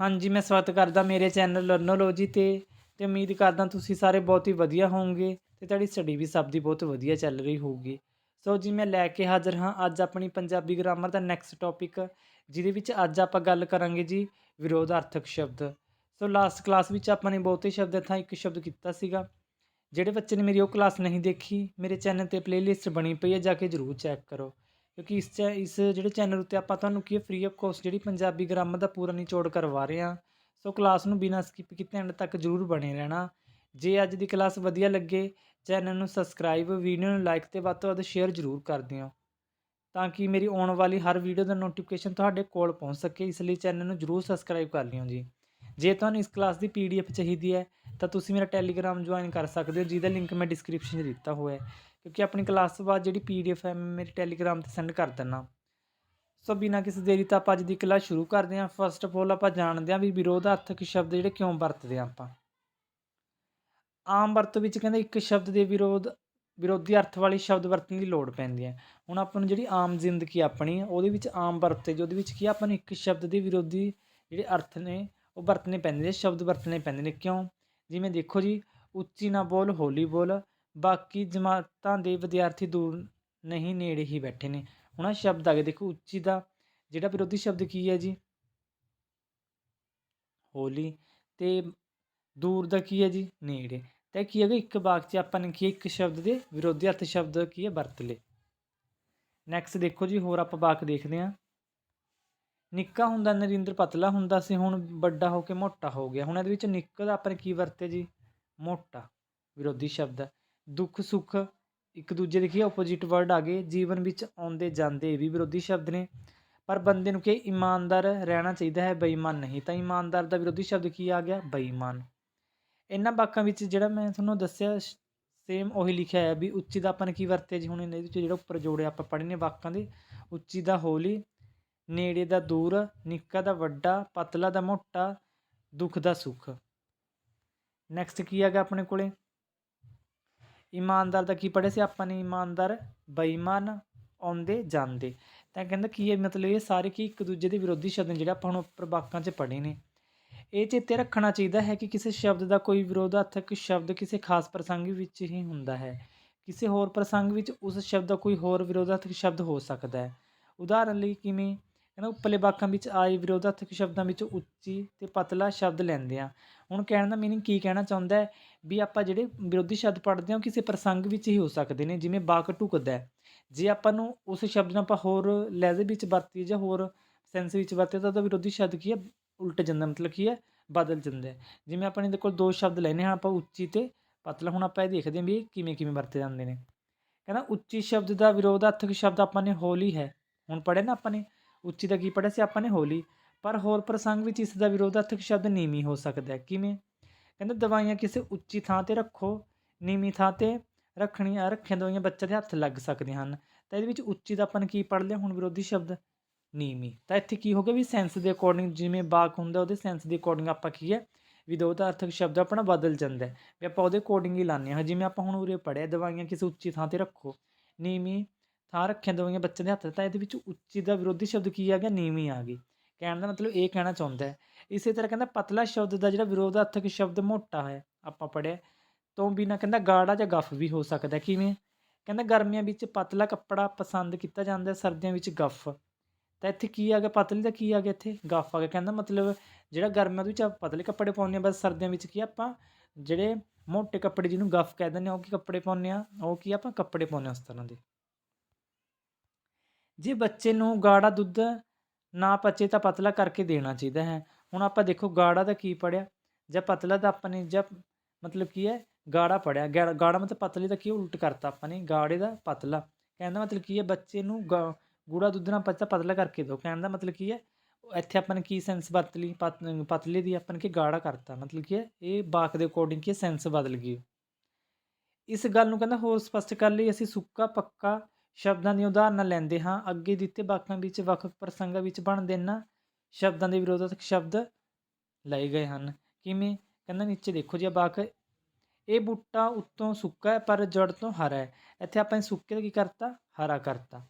ਹਾਂਜੀ, ਮੈਂ ਸਵਾਗਤ ਕਰਦਾ ਮੇਰੇ ਚੈਨਲ ਲਰਨੋਲੋਜੀ ਤੇ ਤੇ ਉਮੀਦ ਕਰਦਾ ਤੁਸੀਂ ਸਾਰੇ ਬਹੁਤ ਹੀ ਵਧੀਆ ਹੋਵੋਗੇ ਤੇ ਤੁਹਾਡੀ ਸਟੱਡੀ ਵੀ ਸਭ ਦੀ ਬਹੁਤ ਵਧੀਆ ਚੱਲ ਰਹੀ ਹੋਊਗੀ। ਸੋ ਜੀ, ਮੈਂ ਲੈ ਕੇ ਹਾਜ਼ਰ ਹਾਂ ਅੱਜ ਆਪਣੀ ਪੰਜਾਬੀ ਗ੍ਰਾਮਰ ਦਾ ਨੈਕਸਟ ਟੌਪਿਕ ਜਿਹਦੇ ਵਿੱਚ ਅੱਜ ਆਪਾਂ ਗੱਲ ਕਰਾਂਗੇ ਜੀ ਵਿਰੋਧਾਰਥਕ ਸ਼ਬਦ। ਸੋ ਲਾਸਟ ਕਲਾਸ ਵਿੱਚ ਆਪਾਂ ਨੇ ਬਹੁਤੇ ਸ਼ਬਦ ਥਾਂ ਇੱਕ ਸ਼ਬਦ ਕੀਤਾ ਸੀਗਾ, ਜਿਹੜੇ ਬੱਚੇ ਨੇ ਮੇਰੀ ਉਹ ਕਲਾਸ ਨਹੀਂ ਦੇਖੀ, ਮੇਰੇ ਚੈਨਲ ਤੇ ਪਲੇਲਿਸਟ ਬਣੀ ਪਈ ਹੈ, ਜਾ ਕੇ ਜਰੂਰ ਚੈੱਕ ਕਰੋ। ਕਿਉਂਕਿ ਇਸ ਚੈ, ਇਸ ਜਿਹੜੇ ਚੈਨਲ ਉੱਤੇ ਆਪਾਂ ਤੁਹਾਨੂੰ ਕੀ ਫ੍ਰੀ ਆਫ ਕੋਸਟ ਜਿਹੜੀ ਪੰਜਾਬੀ ਗ੍ਰਾਮਰ ਦਾ ਪੂਰਾ ਨਿਚੋੜ ਕਰਵਾ ਰਹੇ ਹਾਂ, ਸੋ ਕਲਾਸ ਨੂੰ ਬਿਨਾਂ ਸਕਿਪ ਕੀਤੇ ਐਂਡ ਤੱਕ ਜਰੂਰ ਬਣੇ ਰਹਿਣਾ। ਜੇ ਅੱਜ ਦੀ ਕਲਾਸ ਵਧੀਆ ਲੱਗੇ ਚੈਨਲ ਨੂੰ ਸਬਸਕ੍ਰਾਈਬ ਵੀਡੀਓ ਨੂੰ ਲਾਈਕ ਤੇ ਵੱਧ ਤੋਂ ਵੱਧ ਸ਼ੇਅਰ ਜਰੂਰ ਕਰ ਦਿਓ, ਤਾਂ ਕਿ ਮੇਰੀ ਆਉਣ ਵਾਲੀ ਹਰ ਵੀਡੀਓ ਦਾ ਨੋਟੀਫਿਕੇਸ਼ਨ ਤੁਹਾਡੇ ਕੋਲ ਪਹੁੰਚ ਸਕੇ, ਇਸ ਲਈ ਚੈਨਲ ਨੂੰ ਜਰੂਰ ਸਬਸਕ੍ਰਾਈਬ ਕਰ ਲਿਓ ਜੀ। ਜੇ ਤੁਹਾਨੂੰ ਇਸ ਕਲਾਸ ਦੀ ਪੀਡੀਐਫ ਚਾਹੀਦੀ ਹੈ, ਤਾਂ ਤੁਸੀਂ ਮੇਰਾ ਟੈਲੀਗ੍ਰਾਮ ਜੁਆਇਨ ਕਰ ਸਕਦੇ ਹੋ, ਜਿਹਦਾ ਲਿੰਕ ਮੈਂ ਡਿਸਕ੍ਰਿਪਸ਼ਨ 'ਚ ਦਿੱਤਾ ਹੋਇਆ ਹੈ। ਕਿਉਂਕਿ ਆਪਣੀ ਕਲਾਸ ਤੋਂ ਬਾਅਦ ਜਿਹੜੀ ਪੀਡੀਐਫ ਹੈ, ਮੈਂ ਮੇਰੇ ਟੈਲੀਗ੍ਰਾਮ ਤੇ ਸੈਂਡ ਕਰ ਦਿੰਦਾ। ਸੋ ਬਿਨਾਂ ਕਿਸੇ ਦੇਰੀ ਤਾਂ ਆਪਾਂ ਅੱਜ ਦੀ ਕਲਾਸ ਸ਼ੁਰੂ ਕਰਦੇ ਹਾਂ। ਫਸਟ ਆਫ ਆਲ ਆਪਾਂ ਜਾਣਦੇ ਹਾਂ ਵੀ ਵਿਰੋਧਾਰਥਕ ਸ਼ਬਦ ਜਿਹੜੇ ਕਿਉਂ ਵਰਤਦੇ ਹਾਂ ਆਪਾਂ। ਆਮ ਵਰਤੋਂ ਵਿੱਚ ਕਹਿੰਦੇ ਇੱਕ ਸ਼ਬਦ ਦੇ ਵਿਰੋਧ, ਵਿਰੋਧੀ ਅਰਥ ਵਾਲੇ ਸ਼ਬਦ ਵਰਤਣ ਦੀ ਲੋੜ ਪੈਂਦੀ ਹੈ। ਹੁਣ ਆਪਾਂ ਨੂੰ ਜਿਹੜੀ ਆਮ ਜ਼ਿੰਦਗੀ ਆਪਣੀ ਹੈ, ਉਹਦੇ ਵਿੱਚ ਆਮ ਵਰਤੇ ਜੋ ਉਹਦੇ ਵਿੱਚ ਕੀ ਆਪਾਂ ਨੂੰ ਇੱਕ ਸ਼ਬਦ ਦੇ ਵਿਰੋਧੀ ਜਿਹੜੇ ਅਰਥ ਨੇ ਉਹ ਵਰਤਣੇ ਪੈਂਦੇ ਨੇ, ਸ਼ਬਦ ਵਰਤਣੇ ਪੈਂਦੇ ਨੇ, ਕਿਉਂ? ਜਿਵੇਂ ਦੇਖੋ ਜੀ, ਉੱਚੀ ਨਾ ਬੋਲ, ਹੌਲੀ ਬੋਲ, ਬਾਕੀ ਜਮਾਤਾਂ ਦੇ ਵਿਦਿਆਰਥੀ ਦੂਰ ਨਹੀਂ, ਨੇੜੇ ਹੀ ਬੈਠੇ ਨੇ। ਹੁਣ ਆਹ ਸ਼ਬਦ ਆ ਗਏ ਦੇਖੋ ਉੱਚੀ ਦਾ, ਜਿਹੜਾ ਵਿਰੋਧੀ ਸ਼ਬਦ ਕੀ ਹੈ ਜੀ? ਹੌਲੀ ਤੇ ਦੂਰ ਦਾ ਕੀ ਹੈ ਜੀ? ਨੇੜੇ। ਤੇ ਕੀ ਹੈਗਾ, ਇੱਕ ਵਾਕ 'ਚ ਆਪਾਂ ਨੇ ਕੀ ਇੱਕ ਸ਼ਬਦ ਦੇ ਵਿਰੋਧੀ ਅਰਥ ਸ਼ਬਦ ਕੀ ਹੈ? ਵਰਤ ਲਏ। ਨੈਕਸਟ ਦੇਖੋ ਜੀ, ਹੋਰ ਆਪਾਂ ਵਾਕ ਦੇਖਦੇ ਹਾਂ। ਨਿੱਕਾ ਹੁੰਦਾ, ਨਰਿੰਦਰ ਪਤਲਾ ਹੁੰਦਾ ਸੀ, ਹੁਣ ਵੱਡਾ ਹੋ ਕੇ ਮੋਟਾ ਹੋ ਗਿਆ। ਹੁਣ ਇਹਦੇ ਵਿੱਚ ਨਿੱਕਾ ਦਾ ਆਪਾਂ ਨੇ ਕੀ ਵਰਤਿਆ ਜੀ? ਮੋਟਾ, ਵਿਰੋਧੀ ਸ਼ਬਦ। ਹੈ ਦੁੱਖ, ਸੁੱਖ, ਇੱਕ ਦੂਜੇ ਦੇ ਕੀ ਆਪੋਜੀਟ ਵਰਡ ਆ ਗਏ। ਜੀਵਨ ਵਿੱਚ ਆਉਂਦੇ ਜਾਂਦੇ ਵੀ ਵਿਰੋਧੀ ਸ਼ਬਦ ਨੇ। ਪਰ ਬੰਦੇ ਨੂੰ ਕਿ ਇਮਾਨਦਾਰ ਰਹਿਣਾ ਚਾਹੀਦਾ ਹੈ, ਬੇਈਮਾਨ ਨਹੀਂ। ਤਾਂ ਇਮਾਨਦਾਰ ਦਾ ਵਿਰੋਧੀ ਸ਼ਬਦ ਕੀ ਆ ਗਿਆ? ਬੇਈਮਾਨ। ਇਹਨਾਂ ਵਾਕਾਂ ਵਿੱਚ ਜਿਹੜਾ ਮੈਂ ਤੁਹਾਨੂੰ ਦੱਸਿਆ ਸੇਮ ਉਹੀ ਲਿਖਿਆ ਹੈ ਵੀ ਉੱਚੀ ਦਾ ਆਪਾਂ ਨੇ ਕੀ ਵਰਤਿਆ ਜੀ? ਹੁਣ ਇਹਦੇ ਵਿੱਚ ਜਿਹੜਾ ਉੱਪਰ ਜੋੜਿਆ ਆਪਾਂ ਪੜ੍ਹਨੇ ਵਾਕਾਂ ਦੇ, ਉੱਚੀ ਦਾ ਹੋਲੀ ਨੇੜੇ ਦਾ ਦੂਰ, ਨਿੱਕਾ ਦਾ ਵੱਡਾ, ਪਤਲਾ ਦਾ ਮੋਟਾ, ਦੁੱਖ ਦਾ ਸੁੱਖ। ਨੈਕਸਟ ਕੀ ਹੈਗਾ ਆਪਣੇ ਕੋਲੇ? ਇਮਾਨਦਾਰ ਦਾ ਕੀ ਪੜ੍ਹਿਆ ਸੀ ਆਪਾਂ ਨੇ? ਇਮਾਨਦਾਰ, ਬੇਈਮਾਨ, ਆਉਂਦੇ, ਜਾਂਦੇ। ਤਾਂ ਕਹਿੰਦਾ ਕੀ ਹੈ? ਮਤਲਬ ਇਹ ਸਾਰੇ ਕੀ ਇੱਕ ਦੂਜੇ ਦੇ ਵਿਰੋਧੀ ਸ਼ਬਦ ਨੇ ਜਿਹੜੇ ਆਪਾਂ ਹੁਣ ਉੱਪਰ ਵਾਕਾਂ 'ਚ ਪੜ੍ਹੇ ਨੇ। ਇਹ ਚੇਤੇ ਰੱਖਣਾ ਚਾਹੀਦਾ ਹੈ ਕਿ ਕਿਸੇ ਸ਼ਬਦ ਦਾ ਕੋਈ ਵਿਰੋਧਾਰਥਕ ਸ਼ਬਦ ਕਿਸੇ ਖਾਸ ਪ੍ਰਸੰਗ ਵਿੱਚ ਹੀ ਹੁੰਦਾ ਹੈ। ਕਿਸੇ ਹੋਰ ਪ੍ਰਸੰਗ ਵਿੱਚ ਉਸ ਸ਼ਬਦ ਦਾ ਕੋਈ ਹੋਰ ਵਿਰੋਧਾਰਥਕ ਸ਼ਬਦ ਹੋ ਸਕਦਾ ਹੈ। ਉਦਾਹਰਨ ਲਈ ਕਿਵੇਂ? ਕਹਿੰਦਾ ਉੱਪਰਲੇ ਵਾਕਾਂ ਵਿੱਚ ਆਏ ਵਿਰੋਧਾਰਥਕ ਸ਼ਬਦਾਂ ਵਿੱਚ ਉੱਚੀ ਤੇ ਪਤਲਾ ਸ਼ਬਦ ਲੈਂਦੇ ਆ। ਹੁਣ ਕਹਿਣ ਦਾ ਮੀਨਿੰਗ ਕੀ ਕਹਿਣਾ ਚਾਹੁੰਦਾ ਹੈ? ਵੀ ਆਪਾਂ ਜਿਹੜੇ ਵਿਰੋਧੀ ਸ਼ਬਦ ਪੜ੍ਹਦੇ ਹਾਂ, ਉਹ ਕਿਸੇ ਪ੍ਰਸੰਗ ਵਿੱਚ ਹੀ ਹੋ ਸਕਦੇ ਨੇ, ਜਿਵੇਂ ਬਾਕ ਢੁਕਦਾ ਜੇ ਆਪਾਂ ਨੂੰ ਉਸ ਸ਼ਬਦ ਨੂੰ ਆਪਾਂ ਹੋਰ ਲਹਿਜ਼ੇ ਵਿੱਚ ਵਰਤੀਏ ਜਾਂ ਹੋਰ ਸੈਂਸ ਵਿੱਚ ਵਰਤੀਏ, ਤਾਂ ਉਹਦਾ ਵਿਰੋਧੀ ਸ਼ਬਦ ਕੀ ਹੈ? ਉਲਟ ਜਾਂਦਾ, ਮਤਲਬ ਕੀ ਹੈ? ਬਦਲ ਜਾਂਦਾ ਜਿਵੇਂ ਆਪਾਂ ਨੇ ਇਹਦੇ ਕੋਲ ਦੋ ਸ਼ਬਦ ਲੈਣੇ ਹਨ ਆਪਾਂ ਉੱਚੀ ਤੇ ਪਤਲਾ, ਹੁਣ ਆਪਾਂ ਇਹ ਦੇਖਦੇ ਹਾਂ ਵੀ ਇਹ ਕਿਵੇਂ ਕਿਵੇਂ ਵਰਤੇ ਜਾਂਦੇ ਨੇ। ਕਹਿੰਦਾ, ਉੱਚੀ ਸ਼ਬਦ ਦਾ ਵਿਰੋਧਾਰਥਕ ਸ਼ਬਦ ਆਪਾਂ ਨੇ ਹੌਲੀ ਹੈ। ਹੁਣ ਪੜ੍ਹਿਆ ਨਾ ਆਪਾਂ ਨੇ ਉੱਚੀ ਦਾ ਕੀ ਪੜ੍ਹਿਆ ਸੀ? ਆਪਾਂ ਨੇ ਹੋਲੀ। ਪਰ ਹੋਰ ਪ੍ਰਸੰਗ ਵਿੱਚ ਇਸ ਦਾ ਵਿਰੋਧਾਰਥਕ ਸ਼ਬਦ ਨੀਵੀਂ ਹੋ ਸਕਦਾ ਹੈ। ਕਿਵੇਂ? ਕਹਿੰਦਾ, ਦਵਾਈਆਂ ਕਿਸੇ ਉੱਚੀ ਥਾਂ ਤੇ ਰੱਖੋ। ਨੀਵੀਂ ਥਾਂ ਤੇ ਰੱਖਣੀਆਂ, ਰੱਖੀਆਂ ਦਵਾਈਆਂ ਬੱਚੇ ਦੇ ਹੱਥ ਲੱਗ ਸਕਦੀਆਂ ਹਨ। ਤਾਂ ਇਹਦੇ ਵਿੱਚ ਉੱਚੀ ਦਾ ਆਪਾਂ ਨੇ ਕੀ ਪੜ੍ਹ ਲਿਆ ਹੁਣ ਵਿਰੋਧੀ ਸ਼ਬਦ? ਨੀਵੀਂ। ਤਾਂ ਇੱਥੇ ਕੀ ਹੋ ਗਿਆ ਵੀ ਸੈਂਸ ਦੇ ਅਕੋਰਡਿੰਗ ਜਿਵੇਂ ਬਾਕ ਹੁੰਦਾ, ਉਹਦੇ ਸੈਂਸ ਦੇ ਅਕੋਰਡਿੰਗ ਆਪਾਂ ਕੀ ਹੈ? ਵਿਰੋਧਾਰਥਕ ਸ਼ਬਦ ਆਪਣਾ ਬਦਲ ਜਾਂਦਾ ਹੈ। ਵੀ ਆਪਾਂ ਉਹਦੇ ਅਕੋਰਡਿੰਗ ਹੀ ਲਾਉਂਦੇ ਹਾਂ। ਜਿਵੇਂ ਆਪਾਂ ਹੁਣ ਉਰੇ ਪੜ੍ਹਿਆ, ਦਵਾਈਆਂ ਕਿਸੇ ਉੱਚੀ ਥਾਂ ਤੇ ਰੱਖੋ। ਨੀਵੀਂ ਥਾਂ ਰੱਖੀਆਂ ਦਵਾਈਆਂ ਬੱਚੇ ਦੇ ਹੱਥ ਤਾਂ ਇਹਦੇ ਵਿੱਚ ਉੱਚੀ ਦਾ ਵਿਰੋਧੀ ਸ਼ਬਦ ਕੀ ਆ ਗਿਆ? ਨੀਵੀਂ ਆ ਗਈ। ਕਹਿਣ ਦਾ ਮਤਲਬ ਇਹ ਕਹਿਣਾ ਚਾਹੁੰਦਾ ਹੈ। ਇਸੇ ਤਰ੍ਹਾਂ ਕਹਿੰਦਾ ਪਤਲਾ ਸ਼ਬਦ ਦਾ ਜਿਹੜਾ ਵਿਰੋਧਾਰਥਕ ਸ਼ਬਦ ਮੋਟਾ ਹੈ ਆਪਾਂ ਪੜ੍ਹਿਆ। ਤੋਂ ਬਿਨਾ ਕਹਿੰਦਾ ਗਾੜਾ ਜਾਂ ਗੱਫ ਵੀ ਹੋ ਸਕਦਾ ਕਿਵੇਂ? ਕਹਿੰਦਾ ਗਰਮੀਆਂ ਵਿੱਚ ਪਤਲਾ ਕੱਪੜਾ ਪਸੰਦ ਕੀਤਾ ਜਾਂਦਾ ਸਰਦੀਆਂ ਵਿੱਚ ਗੱਫ। ਤਾਂ ਇੱਥੇ ਕੀ ਆ ਗਿਆ? ਪਤਲੇ ਦਾ ਕੀ ਆ ਗਿਆ ਇੱਥੇ? ਗੱਫ ਆ ਗਿਆ। ਕਹਿੰਦਾ ਮਤਲਬ ਜਿਹੜਾ ਗਰਮੀਆਂ ਦੇ ਵਿੱਚ ਆਪਾਂ ਪਤਲੇ ਕੱਪੜੇ ਪਾਉਂਦੇ ਹਾਂ, ਬਸ ਸਰਦੀਆਂ ਵਿੱਚ ਕੀ ਆਪਾਂ ਜਿਹੜੇ ਮੋਟੇ ਕੱਪੜੇ ਜਿਹਨੂੰ ਗੱਫ ਕਹਿ ਦਿੰਦੇ ਆ ਉਹ ਕੀ ਕੱਪੜੇ ਪਾਉਂਦੇ ਆ ਉਹ ਕੀ ਆਪਾਂ ਕੱਪੜੇ ਪਾਉਂਦੇ ਆ ਉਸ ਤਰ੍ਹਾਂ ਦੇ। ਜੇ ਬੱਚੇ ਨੂੰ ਗਾੜਾ ਦੁੱਧ ਨਾ ਪਚੇ ਤਾਂ ਪਤਲਾ ਕਰਕੇ ਦੇਣਾ ਚਾਹੀਦਾ ਹੈ। ਹੁਣ ਆਪਾਂ ਦੇਖੋ ਗਾੜਾ ਦਾ ਕੀ ਪੜਿਆ ਜਾਂ ਪਤਲਾ ਦਾ ਆਪਾਂ ਨੇ ਜਾਂ ਮਤਲਬ ਕੀ ਹੈ? ਗਾੜਾ ਪੜਿਆ ਗਾੜਾ ਗਾੜਾ ਮਤਲਬ ਪਤਲੇ ਦਾ ਕੀ ਉਲਟ ਕਰਤਾ ਆਪਾਂ ਨੇ? ਗਾੜੇ ਦਾ ਪਤਲਾ। ਕਹਿੰਦਾ ਮਤਲਬ ਕੀ ਹੈ? ਬੱਚੇ ਨੂੰ ਗਾ- ਗੂੜਾ ਦੁੱਧ ਨਾਲ ਪਚਾ ਪਤਲਾ ਕਰਕੇ ਦਿਓ। ਕਹਿਣ ਦਾ ਮਤਲਬ ਕੀ ਹੈ? ਇੱਥੇ ਆਪਾਂ ਨੇ ਕੀ ਸੈਂਸ ਵਰਤ ਲਈ ਪਤ- ਪਤਲੇ ਦੀ ਆਪਾਂ ਨੇ ਕੀ ਗਾੜਾ ਕਰਤਾ। ਮਤਲਬ ਕੀ ਹੈ? ਇਹ ਬਾਕ ਦੇ ਅਕੋਰਡਿੰਗ ਕੀ ਸੈਂਸ ਬਦਲ ਗਈ ਇਸ ਗੱਲ ਨੂੰ ਕਹਿੰਦਾ ਹੋਰ ਸਪਸ਼ਟ ਕਰ ਲਈ, ਅਸੀਂ ਸੁੱਕਾ, ਪੱਕਾ ਸ਼ਬਦਾਂ ਦੀਆਂ ਉਦਾਹਰਨਾਂ ਲੈਂਦੇ ਹਾਂ। ਅੱਗੇ ਦਿੱਤੇ ਵਾਕਾਂ ਵਿੱਚ ਵੱਖ-ਵੱਖ ਪ੍ਰਸੰਗਾਂ ਵਿੱਚ ਬਣਦੇ ਇਹਨਾਂ ਸ਼ਬਦਾਂ ਦੇ ਵਿਰੋਧਕ ਸ਼ਬਦ ਲਏ ਗਏ ਹਨ। ਕਿਵੇਂ? ਕਹਿੰਦਾ ਨੀਚੇ ਦੇਖੋ ਜੀ ਆਹ ਵਾਕ। ਇਹ ਬੂਟਾ ਉੱਤੋਂ ਸੁੱਕਾ ਹੈ, ਪਰ ਜੜ ਤੋਂ ਹਰਾ ਹੈ। ਇੱਥੇ ਆਪਾਂ ਨੇ ਸੁੱਕੇ ਦਾ ਕੀ ਕਰਤਾ? ਹਰਾ ਕਰਤਾ।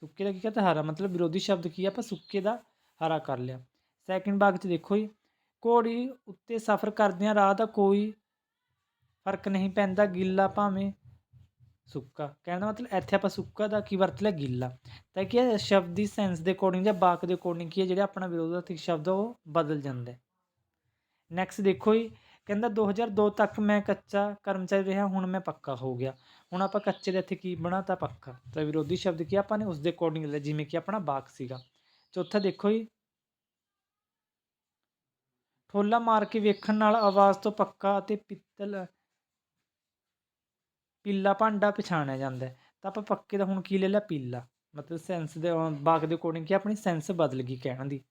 ਸੁੱਕੇ ਦਾ ਕੀ ਕਰਤਾ? ਹਰਾ। ਮਤਲਬ ਵਿਰੋਧੀ ਸ਼ਬਦ ਕੀ ਆ? ਆਪਾਂ ਸੁੱਕੇ ਦਾ ਹਰਾ ਕਰ ਲਿਆ। ਸੈਕਿੰਡ ਵਾਕ 'ਚ ਦੇਖੋ ਜੀ। ਘੋੜੀ ਉੱਤੇ ਸਫ਼ਰ ਕਰਦਿਆਂ ਰਾਹ ਦਾ ਕੋਈ ਫ਼ਰਕ ਨਹੀਂ ਪੈਂਦਾ। ਗਿੱਲਾ ਭਾਵੇਂ ਸੁੱਕਾ। ਕਹਿਣ ਦਾ ਮਤਲਬ ਇੱਥੇ ਆਪਾਂ ਸੁੱਕਾ ਦਾ ਕੀ ਵਰਤ ਲਿਆ? ਗਿੱਲਾ। ਤਾਂ ਕੀ ਹੈ ਸ਼ਬਦ ਦੀ ਸੈਂਸ ਦੇ ਅਕੋਰਡਿੰਗ ਜਾਂ ਵਾਕ ਦੇ ਅਕੋਰਡਿੰਗ ਕੀ ਹੈ ਜਿਹੜਾ ਆਪਣਾ ਵਿਰੋਧਾਰਥਕ ਸ਼ਬਦ ਆ, ਉਹ ਬਦਲ ਜਾਂਦਾ ਹੈ। ਨੈਕਸਟ ਦੇਖੋ ਜੀ। ਕਹਿੰਦਾ 2002 ਤੱਕ ਮੈਂ ਕੱਚਾ ਕਰਮਚਾਰੀ ਰਿਹਾ, ਹੁਣ ਮੈਂ ਪੱਕਾ ਹੋ ਗਿਆ। ਹੁਣ ਆਪਾਂ ਕੱਚੇ ਦੇ ਇੱਥੇ ਕੀ ਬਣਾਤਾ ਪੱਕਾ। ਤਾਂ ਵਿਰੋਧੀ ਸ਼ਬਦ ਕੀ ਆਪਾਂ ਨੇ ਉਸ ਦੇ ਅਕੋਰਡਿੰਗ ਲਿਆ, ਜਿਵੇਂ ਕਿ ਆਪਣਾ ਵਾਕ ਸੀਗਾ। ਚੌਥਾ ਦੇਖੋ ਜੀ। ਠੋਲਾ ਮਾਰ ਕੇ ਵੇਖਣ ਨਾਲ ਆਵਾਜ਼ ਤੋਂ ਪੱਕਾ ਅਤੇ ਪਿੱਤਲ ਪੀਲਾ ਭਾਂਡਾ ਪਛਾਣਿਆ ਜਾਂਦਾ ਹੈ। ਤਾਂ ਆਪਾਂ ਪੱਕੇ ਦਾ ਹੁਣ ਕੀ ਲੈ ਲਿਆ? ਪੀਲਾ। ਮਤਲਬ ਸੈਂਸ ਦੇ ਬਾਗ ਦੇ ਅਕੋਰਡਿੰਗ ਕਿ ਆਪਣੀ ਸੈਂਸ ਬਦਲ ਗਈ ਕਹਿਣ ਦੀ।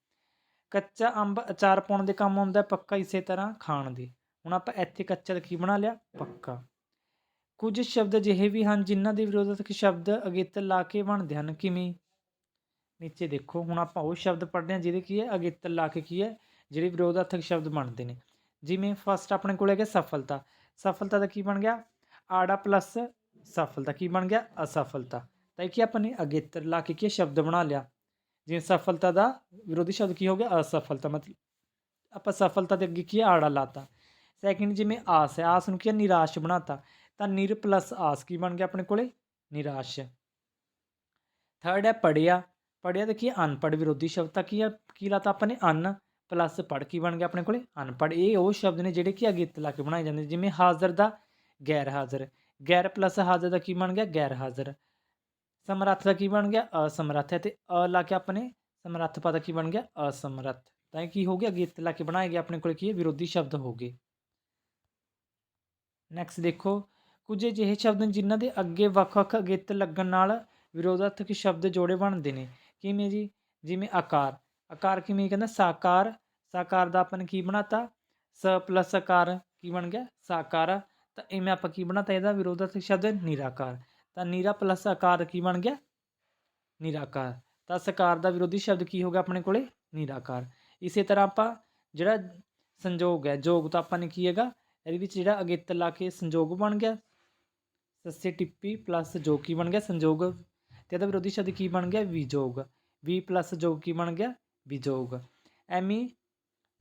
ਕੱਚਾ ਅੰਬ ਅਚਾਰ ਪਾਉਣ ਦੇ ਕੰਮ ਆਉਂਦਾ ਪੱਕਾ ਇਸੇ ਤਰ੍ਹਾਂ ਖਾਣ ਦੀ। ਹੁਣ ਆਪਾਂ ਇੱਥੇ ਕੱਚਾ ਦਾ ਕੀ ਬਣਾ ਲਿਆ? ਪੱਕਾ। ਕੁਝ ਸ਼ਬਦ ਅਜਿਹੇ ਵੀ ਹਨ ਜਿਨ੍ਹਾਂ ਦੇ ਵਿਰੋਧਕ ਸ਼ਬਦ ਅਗੇਤਰ ਲਾ ਕੇ ਬਣਦੇ ਹਨ। ਕਿਵੇਂ? ਨੀਚੇ ਦੇਖੋ। ਹੁਣ ਆਪਾਂ ਉਹ ਸ਼ਬਦ ਪੜ੍ਹਦੇ ਹਾਂ ਜਿਹਦੇ ਕੀ ਹੈ? ਅਗੇਤਰ ਲਾ ਕੇ ਕੀ ਹੈ? ਜਿਹੜੇ ਵਿਰੋਧਾਰਥਕ ਸ਼ਬਦ ਬਣਦੇ ਨੇ। ਜਿਵੇਂ ਫਸਟ ਆਪਣੇ ਕੋਲ ਹੈਗਾ ਸਫਲਤਾ। ਸਫਲਤਾ ਦਾ ਕੀ ਬਣ ਗਿਆ? ਆੜਾ ਪਲੱਸ ਸਫਲਤਾ ਕੀ ਬਣ ਗਿਆ? ਅਸਫਲਤਾ। ਤਾਂ ਇਹ ਕੀ ਆਪਾਂ ਨੇ ਅਗੇਤਰ ਲਾ ਕੇ ਕੀ ਸ਼ਬਦ ਬਣਾ ਲਿਆ? ਜਿਵੇਂ ਸਫਲਤਾ ਦਾ ਵਿਰੋਧੀ ਸ਼ਬਦ ਕੀ ਹੋ ਗਿਆ? ਅਸਫਲਤਾ ਮਤਲਬ ਆਪਾਂ ਸਫਲਤਾ ਦੇ ਅੱਗੇ ਕੀ ਹੈ? ਆੜਾ ਲਾਤਾ? ਸੈਕਿੰਡ ਜਿਵੇਂ ਆਸ ਹੈ, ਆਸ ਨੂੰ ਕੀ ਹੈ? ਨਿਰਾਸ਼ ਬਣਾਤਾ। ਤਾਂ ਨਿਰ ਪਲੱਸ ਆਸ ਕੀ ਬਣ ਗਿਆ ਆਪਣੇ ਕੋਲੇ? ਨਿਰਾਸ਼। ਥਰਡ ਹੈ ਪੜਿਆ ਪੜਿਆ ਤੇ ਕੀ ਹੈ? ਅਨਪੜ੍ਹ ਵਿਰੋਧੀ ਸ਼ਬਦ। ਤਾਂ ਕੀ ਹੈ? ਕੀ ਲਾਤਾ ਆਪਾਂ ਨੇ? ਅਨ ਪਲੱਸ ਪੜ੍ਹ ਕੀ ਬਣ ਗਿਆ ਆਪਣੇ ਕੋਲੇ? ਅਨਪੜ੍ਹ। ਇਹ ਉਹ ਸ਼ਬਦ ਨੇ ਜਿਹੜੇ ਕਿ ਅਗੇਤ ਲਾ ਕੇ ਬਣਾਏ ਜਾਂਦੇ ਜਿਵੇਂ ਹਾਜ਼ਰ ਦਾ ਗੈਰ ਹਾਜ਼ਰ ਗੈਰ ਪਲੱਸ ਹਾਜ਼ਰ ਦਾ ਕੀ ਬਣ ਗਿਆ? ਗੈਰ ਹਾਜ਼ਰ ਸਮਰੱਥ ਦਾ ਕੀ ਬਣ ਗਿਆ? ਅਸਮਰੱਥ ਹੈ ਤੇ ਅ ਲਾ ਕੇ ਆਪਣੇ ਸਮਰੱਥ ਪਦ ਕੀ ਬਣ ਗਿਆ? ਅਸਮਰੱਥ। ਤਾਂ ਇਹ ਕੀ ਹੋ ਗਿਆ? ਅਗੇਤ ਲਾ ਕੇ ਬਣਾਏ ਗਏ। ਆਪਣੇ ਕੋਲ ਕੀ ਹੈ? ਵਿਰੋਧੀ ਸ਼ਬਦ ਹੋ ਗਏ। ਨੈਕਸਟ ਦੇਖੋ। ਕੁਝ ਅਜਿਹੇ ਸ਼ਬਦ ਨੇ ਜਿਨ੍ਹਾਂ ਦੇ ਅੱਗੇ ਵੱਖ-ਵੱਖ ਅਗੇਤ ਲੱਗਣ ਨਾਲ ਵਿਰੋਧਾਰਥਕ ਸ਼ਬਦ ਜੋੜੇ ਬਣਦੇ ਨੇ। ਕਿਵੇਂ ਜੀ? ਜਿਵੇਂ ਆਕਾਰ। ਆਕਾਰ ਕਿਵੇਂ ਕਹਿੰਦਾ? ਸਾਕਾਰ। ਸਾਕਾਰ ਦਾ ਆਪਾਂ ਨੇ ਕੀ ਬਣਾਤਾ? ਸ ਪਲੱਸ ਆਕਾਰ ਕੀ ਬਣ ਗਿਆ? ਸਾਕਾਰ। ਤਾਂ ਇਵੇਂ ਆਪਾਂ ਕੀ ਬਣਾ ਬਣਾਤਾ, ਇਹਦਾ ਵਿਰੋਧਾਰਥਕ ਸ਼ਬਦ ਨਿਰਾਕਾਰ। ਤਾਂ ਨੀਰਾ ਪਲੱਸ ਆਕਾਰ ਕੀ ਬਣ ਗਿਆ? ਨਿਰਾਕਾਰ। ਤਾਂ ਸਕਾਰ ਦਾ ਵਿਰੋਧੀ ਸ਼ਬਦ ਕੀ ਹੋ ਗਿਆ ਆਪਣੇ ਕੋਲੇ? ਨਿਰਾਕਾਰ। ਇਸੇ ਤਰ੍ਹਾਂ ਆਪਾਂ ਜਿਹੜਾ ਸੰਜੋਗ ਹੈ, ਜੋਗ ਤਾਂ ਆਪਾਂ ਨੇ ਕੀ ਹੈਗਾ? ਇਹਦੇ ਵਿੱਚ ਜਿਹੜਾ ਅਗੇਤਰ ਲਾ ਕੇ ਸੰਜੋਗ ਬਣ ਗਿਆ। ਸੱਸੇ ਟਿੱਪੀ ਪਲੱਸ ਜੋ ਕੀ ਬਣ ਗਿਆ? ਸੰਜੋਗ। ਤੇ ਇਹਦਾ ਵਿਰੋਧੀ ਸ਼ਬਦ ਕੀ ਬਣ ਗਿਆ? ਵਿਜੋਗ। ਵੀ ਪਲੱਸ ਜੋਗ ਕੀ ਬਣ ਗਿਆ? ਵਿਜੋਗ। ਐਮੀ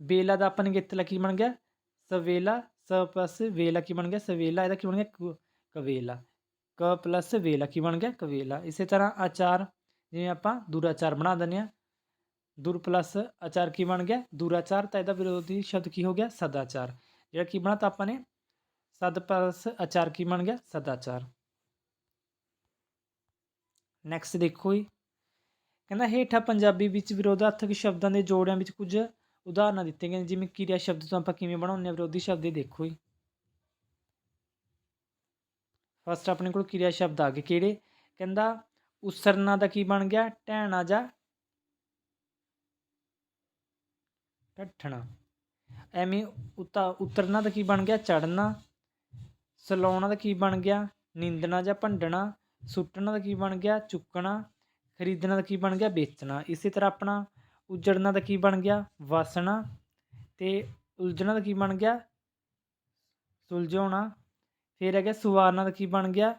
ਬੇਲਾ ਦਾ ਆਪਾਂ ਨੇ ਅਗੇਤਰ ਲਾ ਕੀ ਬਣ ਗਿਆ? ਸਵੇਲਾ ਸ ਪਲੱਸ ਵੇਲਾ ਕੀ ਬਣ ਗਿਆ ਸਵੇਲਾ ਇਹਦਾ ਕੀ ਬਣ ਗਿਆ ਕਵੇਲਾ ਕ ਪਲੱਸ ਵੇਲਾ ਕੀ ਬਣ ਗਿਆ ਕਵੇਲਾ ਇਸੇ ਤਰ੍ਹਾਂ ਆਚਾਰ ਜਿਵੇਂ ਆਪਾਂ ਦੁਰਾਚਾਰ ਬਣਾ ਦਿੰਦੇ ਆ ਦੁਰ ਪਲੱਸ ਆਚਾਰ ਕੀ ਬਣ ਗਿਆ ਦੁਰਾਚਾਰ ਤਾਂ ਇਹਦਾ ਵਿਰੋਧੀ ਸ਼ਬਦ ਕੀ ਹੋ ਗਿਆ ਸਦਾਚਾਰ ਜਿਹੜਾ ਕੀ ਬਣਾ ਬਣਾਤਾ ਆਪਾਂ ਨੇ ਸਦ ਪਲੱਸ ਆਚਾਰ ਕੀ ਬਣ ਗਿਆ ਸਦਾਚਾਰ ਨੈਕਸਟ ਦੇਖੋ ਜੀ ਕਹਿੰਦਾ ਹੇਠਾਂ ਪੰਜਾਬੀ ਵਿੱਚ ਵਿਰੋਧਾਰਥਕ ਸ਼ਬਦਾਂ ਦੇ ਜੋੜਿਆਂ ਵਿੱਚ ਕੁਝ ਉਦਾਹਰਨਾਂ ਦਿੱਤੀਆਂ ਗਈਆਂ ਜਿਵੇਂ ਕਿਰਿਆ ਸ਼ਬਦ ਤੋਂ ਆਪਾਂ ਕਿਵੇਂ ਬਣਾਉਂਦੇ ਹਾਂ, ਵਿਰੋਧੀ ਸ਼ਬਦ ਇਹ ਦੇਖੋ ਜੀ। ਫਸਟ ਆਪਣੇ ਕੋਲ ਕਿਰਿਆ ਸ਼ਬਦ ਆ ਗਏ, ਕਿਹੜੇ? ਕਹਿੰਦਾ ਉਸਰਨਾ ਦਾ ਕੀ ਬਣ ਗਿਆ? ਟਹਿਣਾ ਜਾਂ ਟੱਠਣਾ। ਐਵੇਂ ਉਤਾ ਉਤਰਨਾ ਦਾ ਕੀ ਬਣ ਗਿਆ? ਚੜਨਾ ਸਲਾਉਣਾ ਦਾ ਕੀ ਬਣ ਗਿਆ? ਨਿੰਦਣਾ ਜਾਂ ਭੰਡਣਾ। ਸੁੱਟਣਾ ਦਾ ਕੀ ਬਣ ਗਿਆ? ਚੁੱਕਣਾ। ਖਰੀਦਣਾ ਦਾ ਕੀ ਬਣ ਗਿਆ? ਵੇਚਣਾ। ਇਸੇ ਤਰ੍ਹਾਂ ਆਪਣਾ ਉਜੜਨਾ ਦਾ ਕੀ ਬਣ ਗਿਆ? ਵਸਣਾ। ਤੇ ਉਲਝਣਾ ਦਾ ਕੀ ਬਣ ਗਿਆ? ਸੁਲਝਾਉਣਾ। ਫਿਰ ਹੈਗਾ ਸੁਵਾਰਨਾ ਦਾ ਕੀ ਬਣ ਗਿਆ?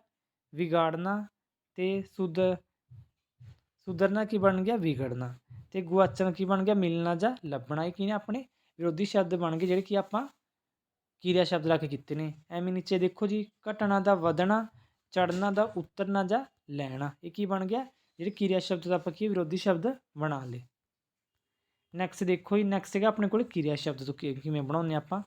ਵਿਗਾੜਨਾ। ਤੇ ਸੁਧ, ਸੁਧਰਨਾ ਕੀ ਬਣ ਗਿਆ? ਵਿਗੜਨਾ। ਤੇ ਗੁਆਚਣ ਕੀ ਬਣ ਗਿਆ? ਮਿਲਣਾ ਜਾਂ ਲੱਭਣਾ। ਇਹ ਕੀ ਨੇ ਆਪਣੇ ਵਿਰੋਧੀ ਸ਼ਬਦ ਬਣ ਗਏ, ਜਿਹੜੇ ਕਿ ਆਪਾਂ ਕਿਰਿਆ ਸ਼ਬਦ ਲਾ ਕੇ ਕੀਤੇ ਨੇ। ਐਵੇਂ ਨੀਚੇ ਦੇਖੋ ਜੀ ਘਟਨਾ ਦਾ ਵਧਣਾ ਚੜਨਾ ਦਾ ਉਤਰਨਾ ਜਾਂ ਲੈਣਾ। ਇਹ ਕੀ ਬਣ ਗਿਆ? ਜਿਹੜੇ ਕਿਰਿਆ ਸ਼ਬਦ ਦਾ ਆਪਾਂ ਕੀ ਵਿਰੋਧੀ ਸ਼ਬਦ ਬਣਾ ਲਏ। ਨੈਕਸਟ ਦੇਖੋ ਜੀ ਨੈਕਸਟ ਹੈਗਾ ਆਪਣੇ ਕੋਲ ਕਿਰਿਆ ਸ਼ਬਦ ਤੋਂ ਕਿ- ਕਿਵੇਂ ਬਣਾਉਂਦੇ ਹਾਂ ਆਪਾਂ।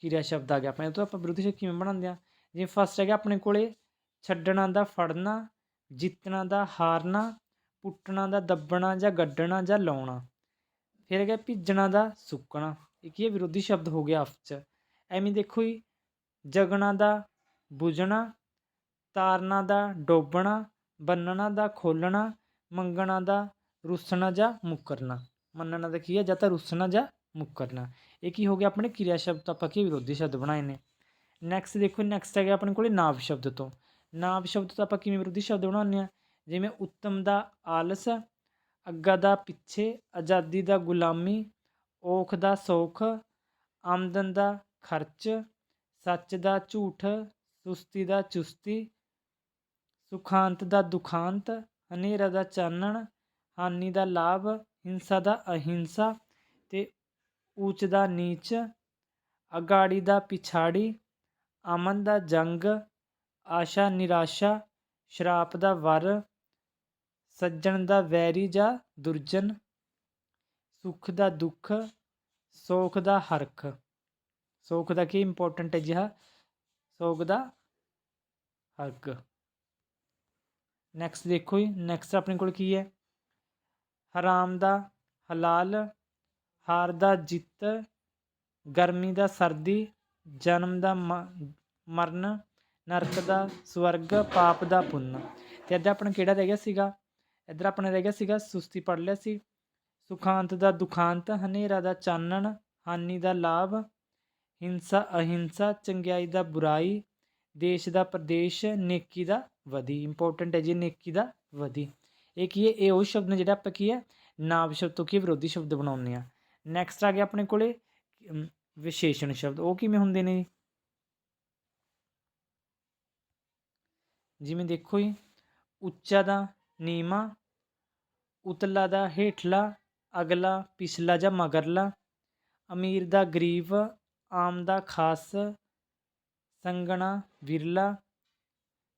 ਕਿਰਿਆ ਸ਼ਬਦ ਆ ਗਿਆ ਆਪਣੇ ਤੋਂ, ਆਪਾਂ ਵਿਰੋਧੀ ਸ਼ਬਦ ਕਿਵੇਂ ਬਣਾਉਂਦੇ ਆ ਜਿਵੇਂ ਫਸਟ ਹੈਗਾ ਆਪਣੇ ਕੋਲੇ ਛੱਡਣਾ ਦਾ, ਫੜਨਾ, ਜਿੱਤਣਾ ਦਾ, ਹਾਰਨਾ, ਪੁੱਟਣਾ ਦਾ, ਦੱਬਣਾ ਜਾਂ ਗੱਡਣਾ ਜਾਂ ਲਾਉਣਾ। ਫਿਰ ਹੈਗਾ ਭਿੱਜਣਾ ਦਾ, ਸੁੱਕਣਾ। ਇਹ ਕੀ ਹੈ? ਵਿਰੋਧੀ ਸ਼ਬਦ ਹੋ ਗਿਆ ਆਪਸ ਚ। ਐਵੇਂ ਦੇਖੋ ਜੀ, ਜਗਣਾ ਦਾ, ਬੁਝਣਾ, ਤਾਰਨਾ ਦਾ, ਡੋਬਣਾ, ਬੰਨਣਾ ਦਾ ਖੋਲਣਾ ਮੰਗਣਾ ਦਾ, ਰੁੱਸਣਾ ਜਾਂ ਮੁੱਕਰਨਾ। ਮੰਨਣਾ ਦਾ ਕੀ ਹੈ ਜਾਂ ਤਾਂ ਰੁੱਸਣਾ ਜਾਂ ਮੁੱਕਰਨਾ ਇਹ ਕੀ ਹੋ ਗਿਆ? ਆਪਣੇ ਕਿਰਿਆ ਸ਼ਬਦ ਆਪਾਂ ਕੀ ਵਿਰੋਧੀ ਸ਼ਬਦ ਬਣਾਏ ਨੇ। ਨੈਕਸਟ ਦੇਖੋ ਨੈਕਸਟ ਹੈਗਾ ਆਪਣੇ ਕੋਲੇ ਨਾਵ ਸ਼ਬਦ ਤੋਂ। ਨਾਵ ਸ਼ਬਦ ਤੋਂ ਆਪਾਂ ਕਿਵੇਂ ਵਿਰੋਧੀ ਸ਼ਬਦ ਬਣਾਉਂਦੇ ਆ ਜਿਵੇਂ ਉੱਤਮ ਦਾ ਆਲਸ, ਅੱਗਾ ਦਾ ਪਿੱਛੇ, ਆਜ਼ਾਦੀ ਦਾ ਗੁਲਾਮੀ, ਔਖ ਦਾ ਸੌਖ, ਆਮਦਨ ਦਾ ਖਰਚ, ਸੱਚ ਦਾ ਝੂਠ, ਸੁਸਤੀ ਦਾ ਚੁਸਤੀ, ਸੁਖਾਂਤ ਦਾ ਦੁਖਾਂਤ, ਹਨੇਰਾ ਦਾ ਚਾਨਣ, ਹਾਨੀ ਦਾ ਲਾਭ ਹਿੰਸਾ ਦਾ ਅਹਿੰਸਾ ਤੇ ਊਚ ਦਾ ਨੀਚ, ਅਗਾੜੀ ਦਾ ਪਿਛਾੜੀ, ਅਮਨ ਦਾ ਜੰਗ, ਆਸ਼ਾ ਨਿਰਾਸ਼ਾ, ਸ਼ਰਾਪ ਦਾ ਵਰ, ਸੱਜਣ ਦਾ ਵੈਰੀ ਜਾਂ ਦੁਰਜਨ, ਸੁੱਖ ਦਾ ਦੁੱਖ, ਸੋਖ ਦਾ ਹਰਖ। ਸੋਖ ਦਾ ਕੀ ਇੰਪੋਰਟੈਂਟ ਹੈ ਜਿਹਾ ਸੋਖ ਦਾ ਹਰਖ। ਨੈਕਸਟ ਦੇਖੋ ਜੀ ਨੈਕਸਟ ਆਪਣੇ ਕੋਲ ਕੀ ਹੈ? ਹਰਾਮ ਦਾ ਹਲਾਲ, ਹਾਰ ਦਾ ਜਿੱਤ, ਗਰਮੀ ਦਾ ਸਰਦੀ, ਜਨਮ ਦਾ ਮਰਨ, ਨਰਕ ਦਾ ਸਵਰਗ, ਪਾਪ ਦਾ ਪੁੰਨ। ਤੇ ਇੱਧਰ ਆਪਣਾ ਕਿਹੜਾ ਰਹਿ ਗਿਆ ਸੀਗਾ? ਇੱਧਰ ਆਪਣਾ ਰਹਿ ਗਿਆ ਸੀਗਾ, ਸੁਸਤੀ ਪੜ ਲਿਆ ਸੀ। ਸੁਖਾਂਤ ਦਾ ਦੁਖਾਂਤ, ਹਨੇਰਾ ਦਾ ਚਾਨਣ, ਹਾਨੀ ਦਾ ਲਾਭ, ਹਿੰਸਾ, ਅਹਿੰਸਾ, ਚੰਗਿਆਈ ਦਾ ਬੁਰਾਈ, ਦੇਸ਼ ਦਾ ਪ੍ਰਦੇਸ਼, ਨੇਕੀ ਦਾ ਵਧੀ। ਇੰਪੋਰਟੈਂਟ ਹੈ ਜੀ, ਨੇਕੀ ਦਾ ਵਧੀ। ਇਹ ਕੀ ਹੈ? ਇਹ ਉਹ ਸ਼ਬਦ ਨੇ ਜਿਹੜਾ ਆਪਾਂ ਕੀ ਹੈ? ਨਾਮ ਸ਼ਬਦ ਤੋਂ ਕੀ ਵਿਰੋਧੀ ਸ਼ਬਦ ਬਣਾਉਂਦੇ ਆ ਨੈਕਸਟ ਆ ਗਿਆ ਆਪਣੇ ਕੋਲੇ ਵਿਸ਼ੇਸ਼ਣ ਸ਼ਬਦ। ਉਹ ਕਿਵੇਂ ਹੁੰਦੇ ਨੇ? ਜਿਵੇਂ ਦੇਖੋ ਜੀ, ਉੱਚਾ ਦਾ ਨੀਵਾਂ, ਉਤਲਾ ਦਾ ਹੇਠਲਾ, ਅਗਲਾ ਪਿਛਲਾ ਜਾਂ ਮਗਰਲਾ, ਅਮੀਰ ਦਾ ਗਰੀਬ, ਆਮ ਦਾ ਖਾਸ, ਸੰਗਣਾ, ਵਿਰਲਾ,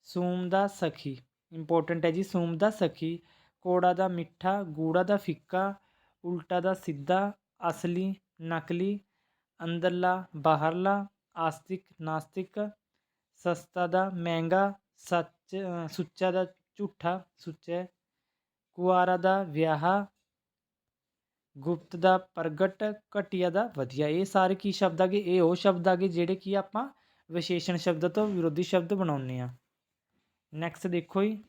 ਸੂਮ ਦਾ ਸਖੀ। ਇੰਪੋਰਟੈਂਟ ਹੈ ਜੀ ਸੋਮ ਦਾ ਸਖੀ ਕੋੜਾ ਦਾ ਮਿੱਠਾ, ਗੂੜਾ ਦਾ ਫਿੱਕਾ, ਉਲਟਾ ਦਾ ਸਿੱਧਾ, ਅਸਲੀ, ਨਕਲੀ, ਅੰਦਰਲਾ, ਬਾਹਰਲਾ, ਆਸਤਿਕ, ਨਾਸਤਿਕ, ਸਸਤਾ ਦਾ ਮਹਿੰਗਾ, ਸੱਚ ਸੁੱਚਾ ਦਾ ਝੂਠਾ, ਸੁੱਚਾ, ਕੁਆਰਾ ਦਾ ਵਿਆਹ, ਗੁਪਤ ਦਾ ਪ੍ਰਗਟ, ਘਟੀਆ ਦਾ ਵਧੀਆ। ਇਹ ਸਾਰੇ ਕੀ ਸ਼ਬਦ ਆਗੇ ਇਹ ਉਹ ਸ਼ਬਦ ਆਗੇ ਜਿਹੜੇ ਕੀ ਆਪਾਂ ਵਿਸ਼ੇਸ਼ਣ ਸ਼ਬਦ ਤੋਂ ਵਿਰੋਧੀ ਸ਼ਬਦ ਬਣਾਉਂਦੇ ਆ ਨੈਕਸਟ ਦੇਖੋ ਜੀ।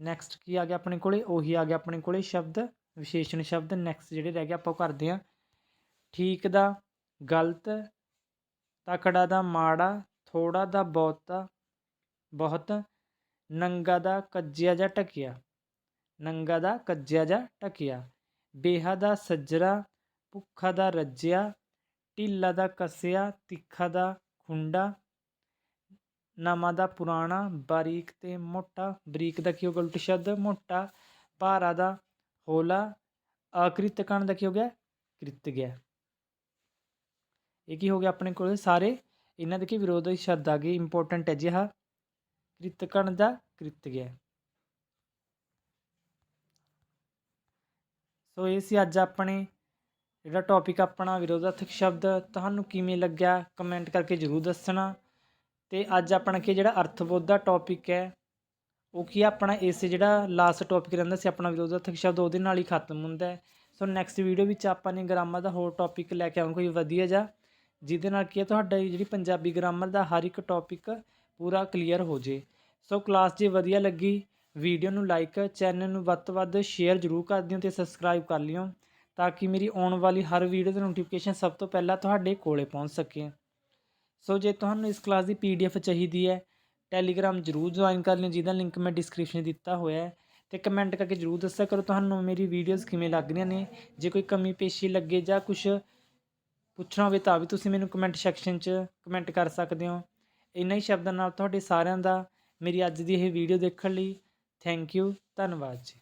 ਨੈਕਸਟ ਕੀ ਆ ਗਿਆ ਆਪਣੇ ਕੋਲੇ? ਉਹੀ ਆ ਗਿਆ ਆਪਣੇ ਕੋਲੇ ਸ਼ਬਦ, ਵਿਸ਼ੇਸ਼ਣ ਸ਼ਬਦ। ਨੈਕਸਟ ਜਿਹੜੇ ਰਹਿ ਗਏ ਆਪਾਂ ਉਹ ਕਰਦੇ ਆ ਠੀਕ ਦਾ, ਗਲਤ, ਤਕੜਾ ਦਾ, ਮਾੜਾ, ਥੋੜਾ ਦਾ, ਬਹੁਤਾ, ਬਹੁਤ, ਨੰਗਾ ਦਾ, ਕੱਜਿਆ ਜਾਂ ਟਕਿਆ ਨੰਗਾ ਦਾ, ਕੱਜਿਆ ਜਾਂ ਟਕਿਆ ਬੇਹਾ ਦਾ, ਸੱਜਰਾ, ਭੁੱਖਾ ਦਾ, ਰੱਜਿਆ, ਢਿੱਲਾ ਦਾ, ਕੱਸਿਆ, ਤਿੱਖਾ ਦਾ, ਖੁੰਡਾ ਨਵਾਂ ਦਾ ਪੁਰਾਣਾ ਬਾਰੀਕ ਤੇ ਮੋਟਾ, ਬਰੀਕ ਦਾ ਕੀ ਹੋ ਗਿਆ ਉਲਟ ਸ਼ਬਦ? ਮੋਟਾ, ਭਾਰਾ ਦਾ ਹੋਲਾ ਅਕ੍ਰਿਤ ਕਣ ਦਾ ਕੀ ਹੋ ਗਿਆ? ਕ੍ਰਿਤ ਗਿਆ। ਇਹ ਕੀ ਹੋ ਗਿਆ ਆਪਣੇ ਕੋਲ? ਸਾਰੇ ਇਹਨਾਂ ਦੇ ਕੀ ਵਿਰੋਧੀ ਸ਼ਬਦ ਆ ਗਏ ਇੰਪੋਰਟੈਂਟ ਹੈ ਜਿਹਾ। ਆਹ ਕ੍ਰਿਤ ਕਣ ਦਾ ਕ੍ਰਿਤ ਗਿਆ। ਸੋ ਇਹ ਸੀ ਅੱਜ ਆਪਣੇ ਜਿਹੜਾ ਟੌਪਿਕ ਆਪਣਾ ਵਿਰੋਧਾਰਥਕ ਸ਼ਬਦ। ਤੁਹਾਨੂੰ ਕਿਵੇਂ ਲੱਗਿਆ? ਕਮੈਂਟ ਕਰਕੇ ਜ਼ਰੂਰ ਦੱਸਣਾ। ਤੇ ਅੱਜ ਆਪਣਾ ਕੀ ਜਿਹੜਾ ਅਰਥਬੋਧ ਦਾ ਟੌਪਿਕ ਹੈ, ਉਹ ਕੀ ਆਪਣਾ ਇਸ ਜਿਹੜਾ ਲਾਸਟ ਟੌਪਿਕ ਰਹਿੰਦਾ ਸੀ, ਆਪਣਾ ਵਿਰੋਧਾਰਥਕ ਸ਼ਬਦ ਉਹਦੇ ਨਾਲ ਹੀ ਖਤਮ ਹੁੰਦਾ ਸੋ ਨੈਕਸਟ ਵੀਡੀਓ ਵਿੱਚ ਆਪਾਂ ਨੇ ਗ੍ਰਾਮਰ ਦਾ ਹੋਰ ਟੌਪਿਕ ਲੈ ਕੇ ਆਵਾਂਗੇ, ਕੋਈ ਵਧੀਆ ਜਿਹਾ, ਜਿਹਦੇ ਨਾਲ ਕੀ ਹੈ ਤੁਹਾਡਾ ਜਿਹੜੀ ਪੰਜਾਬੀ ਗ੍ਰਾਮਰ ਦਾ ਹਰ ਇੱਕ ਟੌਪਿਕ ਪੂਰਾ ਕਲੀਅਰ ਹੋ ਜੇ। ਸੋ ਕਲਾਸ ਜੇ ਵਧੀਆ ਲੱਗੀ ਵੀਡੀਓ ਨੂੰ ਲਾਈਕ ਚੈਨਲ ਨੂੰ ਵੱਧ ਤੋਂ ਵੱਧ ਸ਼ੇਅਰ ਜ਼ਰੂਰ ਕਰ ਦਿਓ ਤੇ ਸਬਸਕ੍ਰਾਈਬ ਕਰ ਲਿਓ, ਤਾਂ ਕਿ ਮੇਰੀ ਆਉਣ ਵਾਲੀ ਹਰ ਵੀਡੀਓ ਦੀ ਨੋਟੀਫਿਕੇਸ਼ਨ ਸਭ ਤੋਂ ਪਹਿਲਾਂ ਤੁਹਾਡੇ ਕੋਲੇ ਪਹੁੰਚ ਸਕੇ। ਸੋ ਜੇ ਤੁਹਾਨੂੰ ਇਸ ਕਲਾਸ ਦੀ ਪੀਡੀਐਫ ਚਾਹੀਦੀ ਹੈ ਟੈਲੀਗ੍ਰਾਮ ਜਰੂਰ ਜੁਆਇਨ ਕਰ ਲਿਓ, ਜਿਹਦਾ ਲਿੰਕ ਮੈਂ ਡਿਸਕ੍ਰਿਪਸ਼ਨ ਦਿੱਤਾ ਹੋਇਆ ਹੈ ਤੇ ਕਮੈਂਟ ਕਰਕੇ ਜਰੂਰ ਦੱਸਿਆ ਕਰੋ ਤੁਹਾਨੂੰ ਮੇਰੀ ਵੀਡੀਓਜ਼ ਕਿਵੇਂ ਲੱਗ ਰਹੀਆਂ ਨੇ, ਜੇ ਕੋਈ ਕਮੀ ਪੇਸ਼ੀ ਲੱਗੇ ਜਾਂ ਕੁਝ ਪੁੱਛਣਾ ਹੋਵੇ ਤਾਂ ਵੀ ਤੁਸੀਂ ਮੈਨੂੰ ਕਮੈਂਟ ਸੈਕਸ਼ਨ 'ਚ ਕਮੈਂਟ ਕਰ ਸਕਦੇ ਹੋ। ਇੰਨਾ ਹੀ ਸ਼ਬਦਾਂ ਨਾਲ ਤੁਹਾਡੇ ਸਾਰਿਆਂ ਦਾ ਮੇਰੀ ਅੱਜ ਦੀ ਇਹ ਵੀਡੀਓ ਦੇਖਣ ਲਈ ਥੈਂਕ ਯੂ ਧੰਨਵਾਦ ਜੀ।